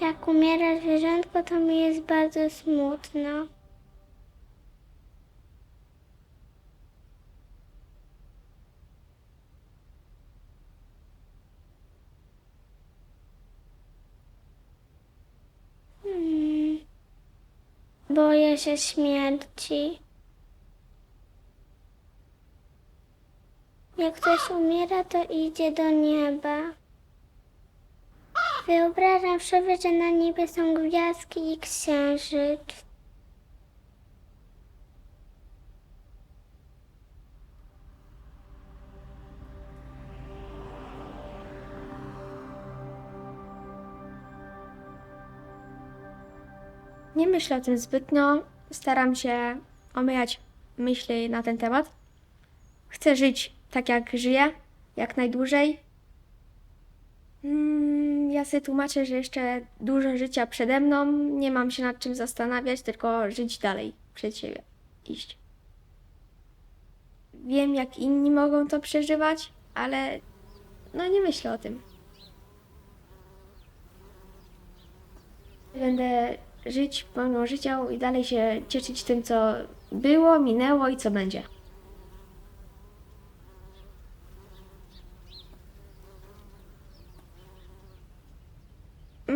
Jak umiera zwierzątko, to mi jest bardzo smutno. Hmm. Boję się śmierci. Jak ktoś umiera, to idzie do nieba. Wyobrażam sobie, że na niebie są gwiazdki i księżyc. Nie myślę o tym zbytnio. Staram się omijać myśli na ten temat. Chcę żyć tak, jak żyję, jak najdłużej. Mm, Ja sobie tłumaczę, że jeszcze dużo życia przede mną. Nie mam się nad czym zastanawiać, tylko żyć dalej przed siebie. Iść. Wiem, jak inni mogą to przeżywać, ale no nie myślę o tym. Będę żyć pełną życią i dalej się cieszyć tym, co było, minęło i co będzie.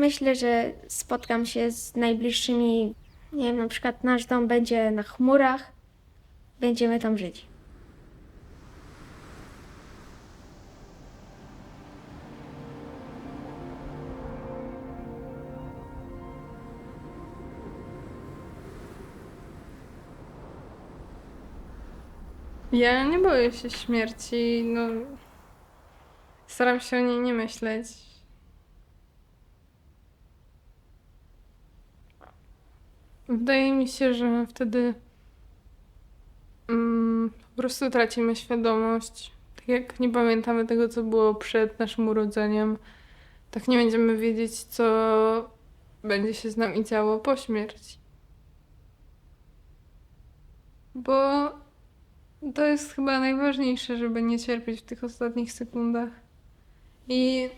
Myślę, że spotkam się z najbliższymi. Nie wiem, na przykład nasz dom będzie na chmurach. Będziemy tam żyć. Ja nie boję się śmierci, no. Staram się o niej nie myśleć. Wydaje mi się, że wtedy mm, po prostu tracimy świadomość. Tak jak nie pamiętamy tego, co było przed naszym urodzeniem, tak nie będziemy wiedzieć, co będzie się z nami działo po śmierci. Bo to jest chyba najważniejsze, żeby nie cierpieć w tych ostatnich sekundach. I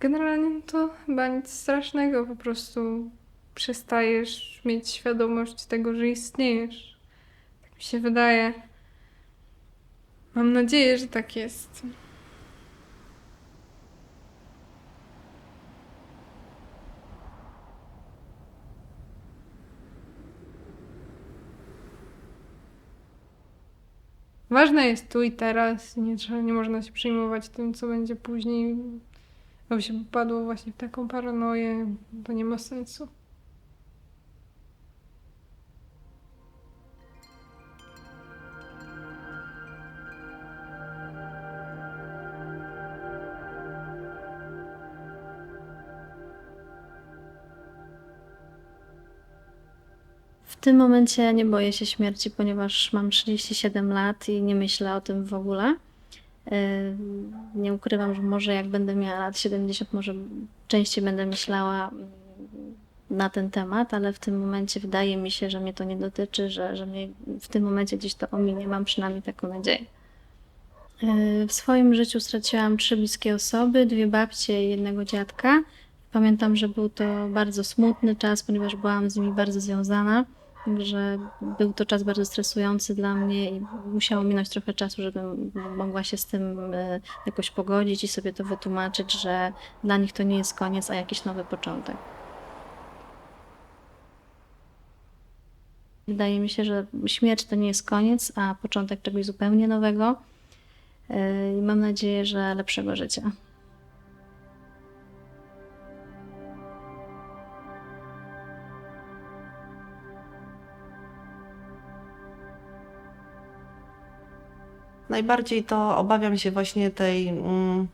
generalnie to chyba nic strasznego, po prostu przestajesz mieć świadomość tego, że istniejesz. Tak mi się wydaje. Mam nadzieję, że tak jest. Ważne jest tu i teraz. Nie, nie można się przejmować tym, co będzie później. Bo się padło właśnie w taką paranoję, to nie ma sensu. W tym momencie nie boję się śmierci, ponieważ mam 37 lat i nie myślę o tym w ogóle. Nie ukrywam, że może jak będę miała lat 70, może częściej będę myślała mm, na ten temat, ale w tym momencie wydaje mi się, że mnie to nie dotyczy, że, że mnie w tym momencie gdzieś to ominie. Mam przynajmniej taką nadzieję. Yy, W swoim życiu straciłam trzy bliskie osoby, dwie babcie i jednego dziadka. Pamiętam, że był to bardzo smutny czas, ponieważ byłam z nimi bardzo związana. Także był to czas bardzo stresujący dla mnie i musiało minąć trochę czasu, żebym mogła się z tym e, jakoś pogodzić i sobie to wytłumaczyć, że dla nich to nie jest koniec, a jakiś nowy początek. Wydaje mi się, że śmierć to nie jest koniec, a początek czegoś zupełnie nowego. E, I mam nadzieję, że lepszego życia. Najbardziej to obawiam się właśnie tej mm,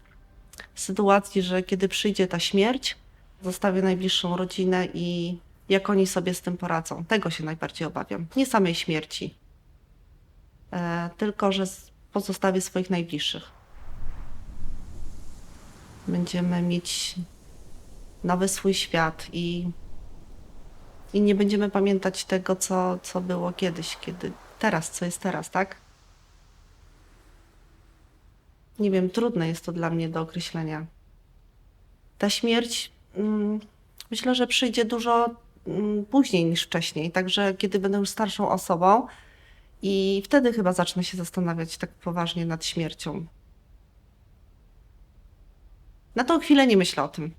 sytuacji, że kiedy przyjdzie ta śmierć, zostawię najbliższą rodzinę i jak oni sobie z tym poradzą. Tego się najbardziej obawiam. Nie samej śmierci, e, tylko że pozostawię swoich najbliższych. Będziemy mieć nowy swój świat i, i nie będziemy pamiętać tego, co, co było kiedyś, kiedy teraz, co jest teraz, tak? Nie wiem, trudne jest to dla mnie do określenia. ta śmierć mm, myślę, że przyjdzie dużo mm, później niż wcześniej. Także kiedy będę już starszą osobą i wtedy chyba zacznę się zastanawiać tak poważnie nad śmiercią. Na tą chwilę nie myślę o tym.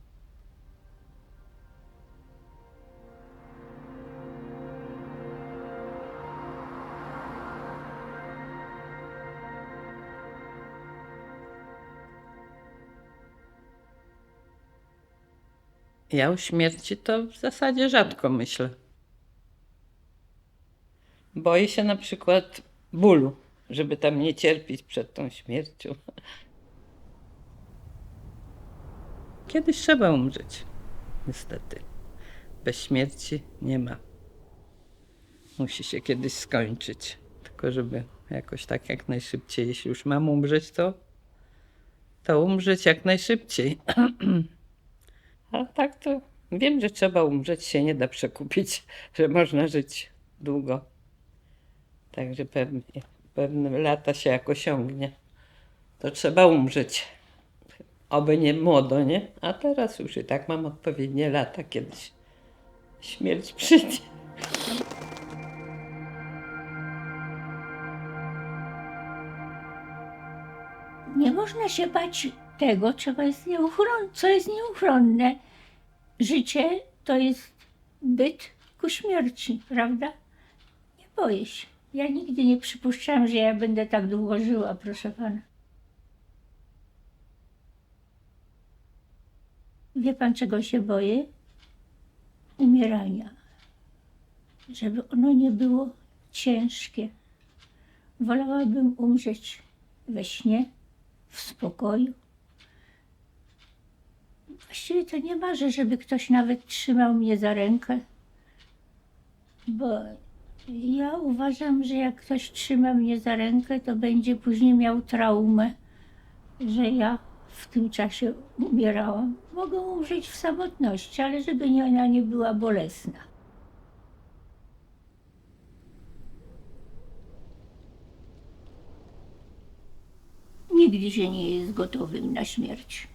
Ja o śmierci to w zasadzie rzadko myślę. Boję się na przykład bólu, żeby tam nie cierpieć przed tą śmiercią. Kiedyś trzeba umrzeć, niestety. Bez śmierci nie ma. Musi się kiedyś skończyć. Tylko żeby jakoś tak jak najszybciej, jeśli już mam umrzeć, to, to umrzeć jak najszybciej. A tak to wiem, że trzeba umrzeć, się nie da przekupić, że można żyć długo. Także pewnie, pewne lata się jak osiągnie, to trzeba umrzeć. Oby nie młodo, nie? A teraz już i tak mam odpowiednie lata, kiedyś śmierć przyjdzie. Nie można się bać tego, czego jest co jest nieuchronne. Życie to jest byt ku śmierci, prawda? Nie boję się. Ja nigdy nie przypuszczałam, że ja będę tak długo żyła, proszę pana. Wie pan, czego się boję? Umierania. Żeby ono nie było ciężkie. Wolałabym umrzeć we śnie, w spokoju. Właściwie to nie marzę, żeby ktoś nawet trzymał mnie za rękę, bo ja uważam, że jak ktoś trzyma mnie za rękę, to będzie później miał traumę, że ja w tym czasie umierałam. Mogę umrzeć w samotności, ale żeby nie, ona nie była bolesna. Nigdy się nie jest gotowym na śmierć.